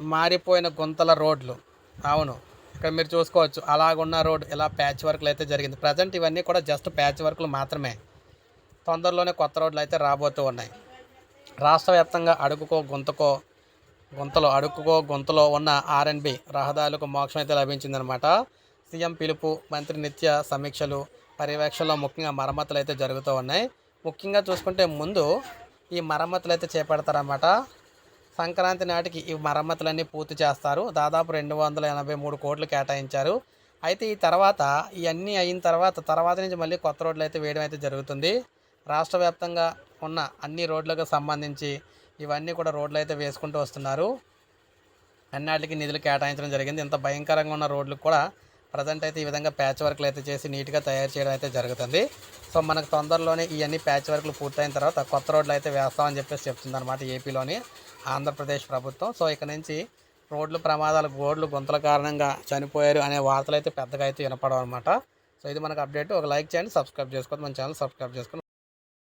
మారిపోయిన గుంతల రోడ్లు. అవును. ఇక్కడ మీరు చూసుకోవచ్చు. అలాగున్న రోడ్ ఇలా ప్యాచ్ వర్క్లు అయితే జరిగింది. ప్రజెంట్ ఇవన్నీ కూడా జస్ట్ ప్యాచ్ వర్క్లు మాత్రమే. తొందరలోనే కొత్త రోడ్లు అయితే రాబోతూ ఉన్నాయి. రాష్ట్ర వ్యాప్తంగా అడుగుకో గుంతకో గుంతలో అడుక్కుకో గుంతలో ఉన్న ఆర్ఎన్బి రహదారులకు మోక్షం అయితే లభించిందనమాట సీఎం పిలుపు మంత్రి నిత్య సమీక్షలు పర్యవేక్షణలో ముఖ్యంగా మరమ్మతులు అయితే జరుగుతూ ఉన్నాయి. ముఖ్యంగా చూసుకుంటే ముందు ఈ మరమ్మతులు అయితే చేపడతారన్నమాట. సంక్రాంతి నాటికి ఈ మరమ్మతులన్నీ పూర్తి చేస్తారు. దాదాపు రెండు వందల ఎనభై మూడు కోట్లు కేటాయించారు. అయితే ఈ తర్వాత ఇవన్నీ అయిన తర్వాత తర్వాత నుంచి మళ్ళీ కొత్త రోడ్లు అయితే వేయడం అయితే జరుగుతుంది. రాష్ట్ర వ్యాప్తంగా ఉన్న అన్ని రోడ్లకు సంబంధించి ఇవన్నీ కూడా రోడ్లు అయితే వేసుకుంటూ వస్తున్నారు. అన్నాటికి నిధులు కేటాయించడం జరిగింది. ఇంత భయంకరంగా ఉన్న రోడ్లు కూడా ప్రజెంట్ అయితే ఈ విధంగా ప్యాచ్ వర్క్లు అయితే చేసి నీట్గా తయారు చేయడం అయితే జరుగుతుంది. సో మనకు తొందరలోనే ఇవన్నీ ప్యాచ్ వర్క్లు పూర్తయిన తర్వాత కొత్త రోడ్లు అయితే వేస్తామని చెప్పేసి చెప్తుంది అనమాట ఏపీలోని ఆంధ్రప్రదేశ్ ప్రభుత్వం. సో ఇక నుంచి రోడ్లు ప్రమాదాలు గోడ్లు గుంతల కారణంగా చనిపోయారు అనే వార్తలు అయితే పెద్దగా అయితే వినపడవు అనమాట సో ఇది మనకు అప్డేట్. ఒక లైక్ చేయండి సబ్స్క్రైబ్ చేసుకోండి మన ఛానల్ సబ్స్క్రైబ్ చేసుకోండి.